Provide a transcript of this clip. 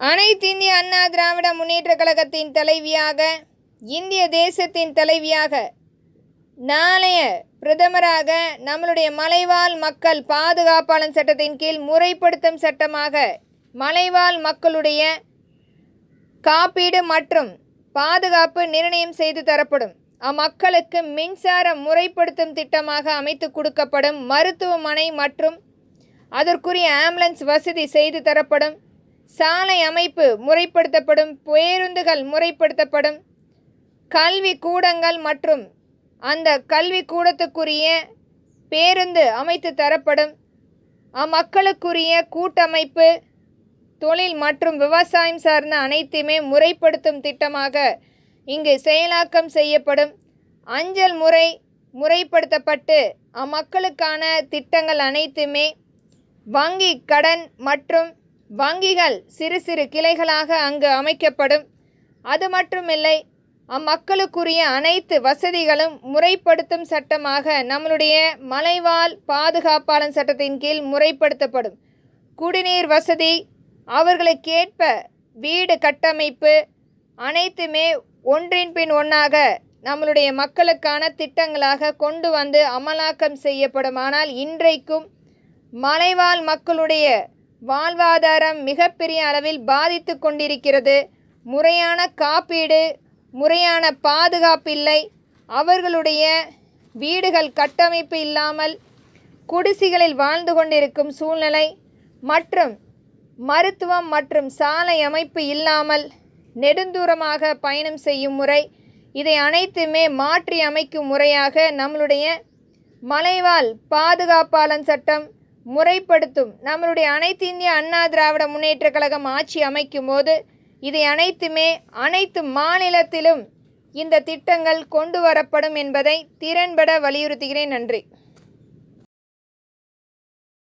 அனைத்து இந்திய அண்ணா திராவிட முன்னேற்ற கழகத்தின் தலைவியாக இந்திய தேசத்தின் தலைவியாக நாளைய பிரதமராக நம்மளுடைய மலைவாழ் மக்கள் பாதுகாப்பாளன் சட்டத்தின் கீழ் முறைப்படுத்தும் சட்டமாக மலைவாழ் மக்களுடைய காப்பீடு மற்றும் பாதுகாப்பு நிர்ணயம் செய்து தரப்படும். அம்மக்களுக்கு மின்சார முறைப்படுத்தும் திட்டமாக அமைத்து கொடுக்கப்படும் மருத்துவமனை மற்றும் அதற்குரிய ஆம்புலன்ஸ் வசதி செய்து தரப்படும். சாலை அமைப்பு முறைப்படுத்தப்படும் பேருந்துகள் முறைப்படுத்தப்படும் கல்வி கூடங்கள் மற்றும் அந்த கல்வி கூடத்துக்குரிய பேருந்து அமைத்து தரப்படும். அம்மக்களுக்குரிய கூட்டமைப்பு தொழில் மற்றும் விவசாயம் சார்ந்த அனைத்துமே முறைப்படுத்தும் திட்டமாக இங்கு செயலாக்கம் செய்யப்படும். அஞ்சல் முறை முறைப்படுத்தப்பட்டு அம்மக்களுக்கான திட்டங்கள் அனைத்துமே வங்கி கடன் மற்றும் வங்கிகள் சிறு சிறு கிளைகளாக அங்கு அமைக்கப்படும். அது மட்டுமில்லை அம்மக்களுக்குரிய அனைத்து வசதிகளும் முறைப்படுத்தும் சட்டமாக நம்மளுடைய மலைவாழ் பாதுகாப்பாளன் சட்டத்தின் கீழ் முறைப்படுத்தப்படும். குடிநீர் வசதி அவர்களுக்கேற்ப வீடு கட்டமைப்பு அனைத்துமே ஒன்றின் பின் ஒன்றாக நம்மளுடைய மக்களுக்கான திட்டங்களாக கொண்டு வந்து அமலாக்கம் செய்யப்படும் ஆனால் இன்றைக்கும் மலைவாழ் மக்களுடைய வாழ்வாதாரம் மிகப்பெரிய அளவில் பாதித்து கொண்டிருக்கிறது. முறையான காப்பீடு முறையான பாதுகாப்பில்லை அவர்களுடைய வீடுகள் கட்டமைப்பு இல்லாமல் குடிசைகளில் வாழ்ந்து கொண்டிருக்கும் சூழ்நிலை மற்றும் மருத்துவம் மற்றும் சாலை அமைப்பு இல்லாமல் நெடுந்தூரமாக பயணம் செய்யும் முறை இதை அனைத்துமே மாற்றி அமைக்கும் முறையாக நம்மளுடைய மலைவாழ் பாதுகாப்பாளன் சட்டம் முறைப்படுத்தும். நம்மளுடைய அனைத்து இந்திய அண்ணா திராவிட முன்னேற்ற கழகம் ஆட்சி அமைக்கும் போது இதை அனைத்துமே அனைத்து மாநிலத்திலும் இந்த திட்டங்கள் கொண்டு வரப்படும் என்பதை திறன்பட வலியுறுத்துகிறேன். நன்றி.